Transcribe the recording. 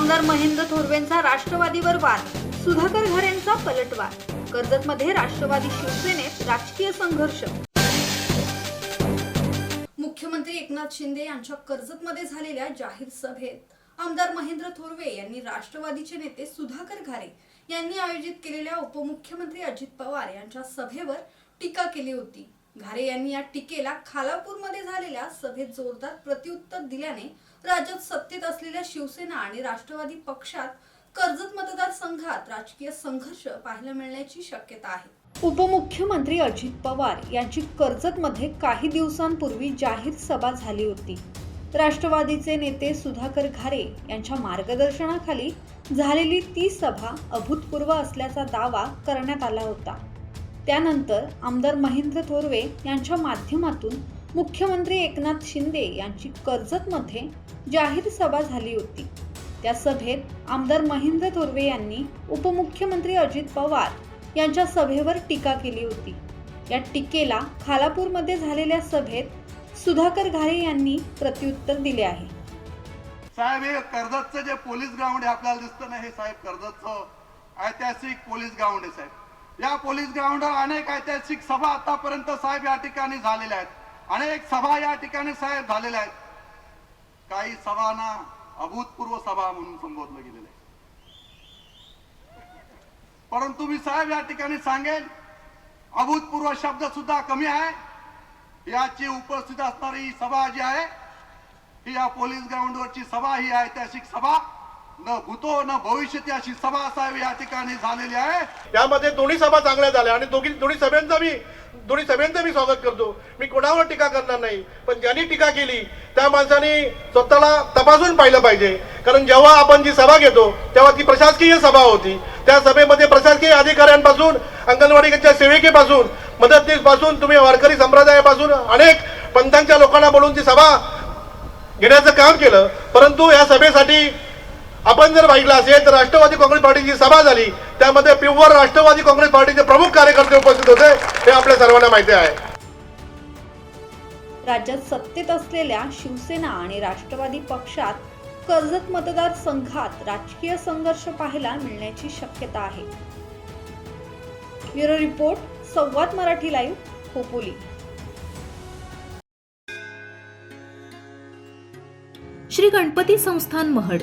आमदार महेंद्र थोरवेंचा राष्ट्रवादीवर वाद सुधाकर घरेंचा पलटवार कर्जतमध्ये राष्ट्रवादी शिवसेनेत राजकीय संघर्ष. मुख्यमंत्री एकनाथ शिंदे यांच्या कर्जतमध्ये झालेल्या जाहीर सभेत आमदार महेंद्र थोरवे यांनी राष्ट्रवादीचे नेते सुधाकर घारे यांनी आयोजित केलेल्या उपमुख्यमंत्री अजित पवार यांच्या सभेवर टीका केली होती. घारे यांनी या टीकेला खालापूरमध्ये झालेल्या सभेत जोरदार प्रत्युत्तर दिल्याने राज्यात सत्तेत असलेल्या शिवसेना आणि राष्ट्रवादी पक्षात कर्जत मतदारसंघात राजकीय संघर्ष पाहायला मिळण्याची शक्यता आहे. उपमुख्यमंत्री अजित पवार यांची कर्जतमध्ये काही दिवसांपूर्वी जाहीर सभा झाली होती. राष्ट्रवादीचे नेते सुधाकर घारे यांच्या मार्गदर्शनाखाली झालेली ती सभा अभूतपूर्व असल्याचा दावा करण्यात आला होता. त्यानंतर आमदार महेंद्र थोरवे यांच्या माध्यमातून मुख्यमंत्री एकनाथ शिंदे यांची कर्जतमध्ये जाहीर सभा झाली होती. त्या सभेत आमदार महेंद्र थोरवे यांनी उपमुख्यमंत्री अजित पवार यांच्या सभेवर टीका केली होती. या टीकेला खालापूरमध्ये झालेल्या सभेत सुधाकर घारे यांनी प्रत्युत्तर दिले आहे. साहेब हे कर्जतचं जे पोलीस ग्राउंड आहे आपल्याला दिसतं ना हे साहेब कर्जतचं. ऐतिहासिक पोलीस ग्राउंड आहे साहेब. या पोलीस ग्राउंडवर अनेक ऐतिहासिक सभा आतापर्यंत साहेब या ठिकाणी झालेल्या आहेत. अनेक सभा या ठिकाणी साहेब झालेल्या आहेत. काही सभांना अभूतपूर्व सभा म्हणून संबोधलं गेलेलं आहे. परंतु मी साहेब या ठिकाणी सांगेन अभूतपूर्व शब्द सुद्धा कमी आहे. याची उपस्थित असणारी ही सभा जी आहे ही या पोलीस ग्राउंडवरची सभा ही ऐतिहासिक सभा. न भूतो न भविष्यती अशी सभा साहेब या ठिकाणी झालेली आहे. यामध्ये दोन्ही सभा चांगल्या झाल्या आणि दोघी दोन्ही सभेंचा मी दोन्ही सभेंचं मी स्वागत करतो. मी कोणावर टीका करणार नाही पण ज्यांनी टीका केली त्या माणसाने स्वतःला तपासून पाहिलं पाहिजे. कारण जेव्हा आपण जी सभा घेतो तेव्हा ती प्रशासकीय सभा होती. त्या सभेमध्ये प्रशासकीय अधिकाऱ्यांपासून अंगणवाडीच्या सेविकेपासून मदतनीसपासून तुम्ही वारकरी संप्रदायापासून अनेक पंथांच्या लोकांना बोलून ती सभा घेण्याचं काम केलं. परंतु या सभेसाठी आपण जर पाहिलं असेल तर राष्ट्रवादी काँग्रेस पार्टीची सभा झाली. त्यामध्ये प्युअर राष्ट्रवादी काँग्रेस पार्टीचे प्रमुख कार्यकर्ते उपस्थित होते. हे आपल्या सर्वांना माहिती आहे. राज्यात सत्तेत असलेल्या शिवसेना आणि राष्ट्रवादी पक्षात कर्जत मतदारसंघात राजकीय संघर्ष पाहायला मिळण्याची शक्यता आहे. Bureau report Samvad Marathi live Khopoli. Shri Ganpati संस्थान महड.